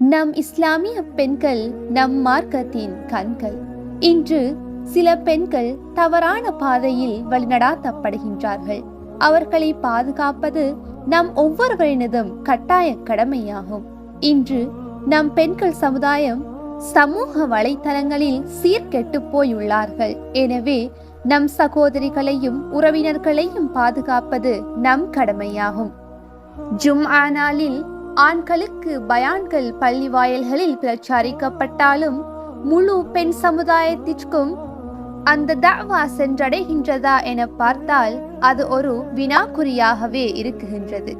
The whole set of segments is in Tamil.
நம் இஸ்லாமிய பெண்கள் நம் மார்க்கத்தின் கண்கள். இன்று சில பெண்கள் தவறான பாதையில் வழிநடாத்தப்படுகின்றார்கள். அவர்களை பாதுகாப்பது நம் ஒவ்வொருவரினதும் கட்டாய கடமையாகும். இன்று நம் பெண்கள் சமுதாயம் சமூக வலைத்தளங்களில் சீர்கெட்டு போயுள்ளார்கள். எனவே நம் சகோதரிகளையும் உறவினர்களையும் பாதுகாப்பது நம் கடமையாகும். ஜும் ஆனாலில் ஆண்களுக்கு பயான்கள் பள்ளி வாயல்களில் பிரச்சாரிக்கப்பட்டாலும் முழு பெண் சமுதாயத்திற்கும் அந்த தாவா சென்றடைகின்றதா என பார்த்தால் அது ஒரு வினாக்குறியாகவே இருக்குகின்றது.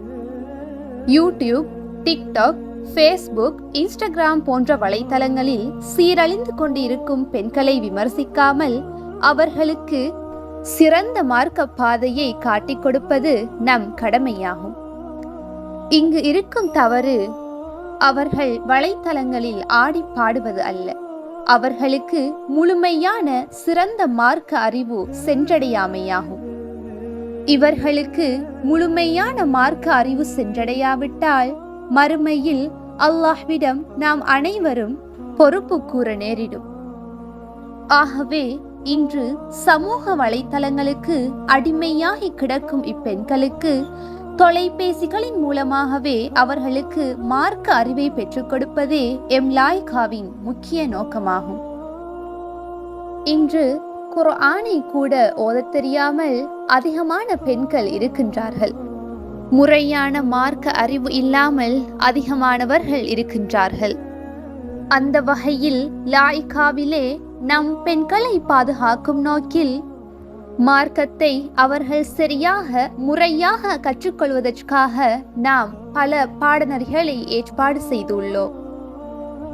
யூடியூப் டிக்டாக் ஃபேஸ்புக் இன்ஸ்டாகிராம் போன்ற வலைத்தளங்களில் சீரழிந்து கொண்டிருக்கும் பெண்களை விமர்சிக்காமல் அவர்களுக்கு சிறந்த மார்க்க பாதையை காட்டிக் கொடுப்பது நம் கடமையாகும். இங்கு இருக்கும் தவறு அவர்கள் வலைத்தளங்களில் ஆடி பாடுவது அல்ல. அவர்களுக்கு முழுமையான சிறந்த மார்க்க அறிவு சென்றடையாமையாகும். இவர்களுக்கு முழுமையான மார்க்க அறிவு சென்றடையாவிட்டால் மறுமையில் அல்லாஹ்விடம் நாம் அனைவரும் பொறுப்பு கூற நேரிடும். ஆகவே இன்று சமூக வலைத்தளங்களுக்கு அடிமையாகி கிடக்கும் இப்பெண்களுக்கு தொலைபேசிகளின் மூலமாகவே அவர்களுக்கு மார்க்க அறிவை பெற்றுக் கொடுப்பதே எம் லாய்காவின் முக்கிய நோக்கமாகும். இன்று குர்ஆனை கூட ஓதத் தெரியாமல் அதிகமான பெண்கள் இருக்கின்றார்கள். முறையான மார்க்க அறிவு இல்லாமல் அதிகமானவர்கள் இருக்கின்றார்கள். அந்த வகையில் லாய்காவிலே நம் பெண்களை பாதுகாக்கும் நோக்கில் மார்க்கத்தை அவர்கள் சரியாக முறையாக கற்றுக்கொள்வதற்காக நாம் பல பாடநெறிகளை ஏற்பாடு செய்துள்ளோம்.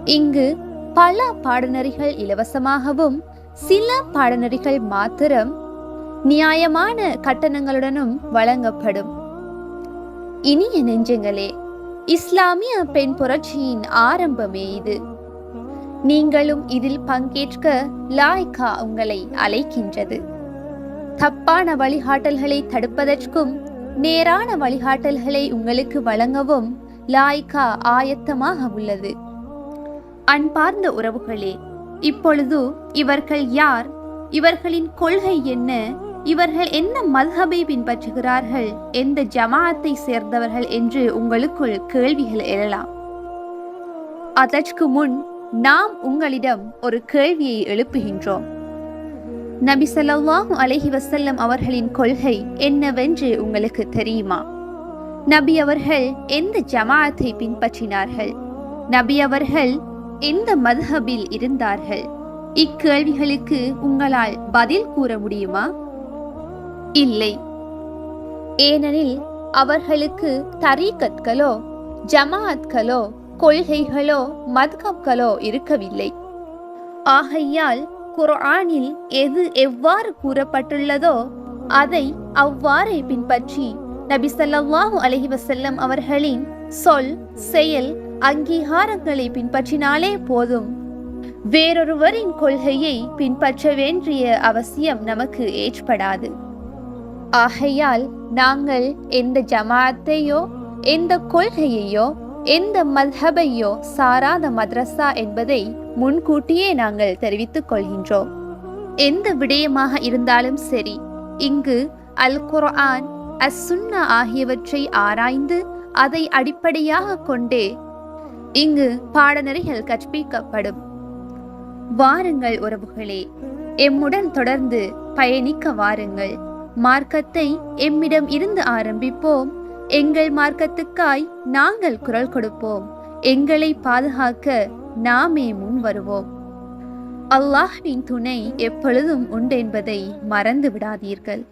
இங்கு பல பாடநெறிகள் இலவசமாகவும் சில பாடநெறிகள் மாத்திரம் நியாயமான கட்டணங்களுடனும் வழங்கப்படும். இனிய நெஞ்சங்களே இஸ்லாமிய பெண் புரட்சியின் ஆரம்பமே இது. நீங்களும் இதில் பங்கேற்க லாய்கா உங்களை அழைக்கின்றது. தப்பான வழிகாட்டல்களை தடுப்பதற்கும் நேரான வழிகாட்டல்களை உங்களுக்கு வழங்கவும் லாய்கா ஆயத்தமாக உள்ளது. அன்பார்ந்த உறவுகளே இப்பொழுது இவர்கள் யார்? இவர்களின் கொள்கை என்ன? இவர்கள் என்ன மதுஹபை பின்பற்றுகிறார்கள்? எந்த ஜமாஅத்தை சேர்ந்தவர்கள் என்று உங்களுக்குள் கேள்விகள் எழலாம். அதற்கு முன் நாம் உங்களிடம் ஒரு கேள்வியை எழுப்புகின்றோம். நபி சல்லாஹூ அலஹி வசல்லம் அவர்களின் கொள்கை என்னவென்று உங்களுக்கு தெரியுமா? நபி அவர்கள் எந்த ஜமாஅத்தை பின்பற்றினார்கள்? நபி அவர்கள் எந்த மதுஹபில் இருந்தார்கள்? இக்கேள்விகளுக்கு உங்களால் பதில் கூற முடியுமா? இல்லை. ஏனெனில் அவர்களுக்கு தரீகத்களோ ஜமாஅத்களோ கொள்கைகளோ மத்கப்களோ இருக்கவில்லை. ஆகையால் குர்ஆனில் எது எவ்வாறு கூறப்பட்டுள்ளதோ அதை அவ்வாறே பின்பற்றி. நபி சல்லாஹூ அலஹி வசல்லம் அவர்களின் சொல் செயல் அங்கீகாரங்களை பின்பற்றினாலே போதும். வேறொருவரின் கொள்கையை பின்பற்ற வேண்டிய அவசியம் நமக்கு ஏற்படாது. ஆகையால் நாங்கள் எந்த ஜமாத்தையோ எந்த கொள்கையையோ எந்த மத்ஹபையோ சாராத மதரசா என்பதை முன்கூட்டியே நாங்கள் தெரிவித்துக் கொள்கின்றோம். எந்த விடயமாக இருந்தாலும் சரி இங்கு அல் குர்ஆன் அஸ் சுன்னா ஆகியவற்றை ஆராய்ந்து அதை அடிப்படையாக கொண்டே இங்கு பாடநெறிகள் கற்பிக்கப்படும். வாருங்கள் உறவுகளே எம்முடன் தொடர்ந்து பயணிக்க வாருங்கள். மார்க்கத்தை எம்மிடம் இருந்து ஆரம்பிப்போம். எங்கள் மார்க்கத்துக்காய் நாங்கள் குரல் கொடுப்போம். எங்களை பாதுகாக்க நாமே முன் வருவோம். அல்லாஹ்வின் துணை எப்பொழுதும் உண்டென்பதை மறந்து விடாதீர்கள்.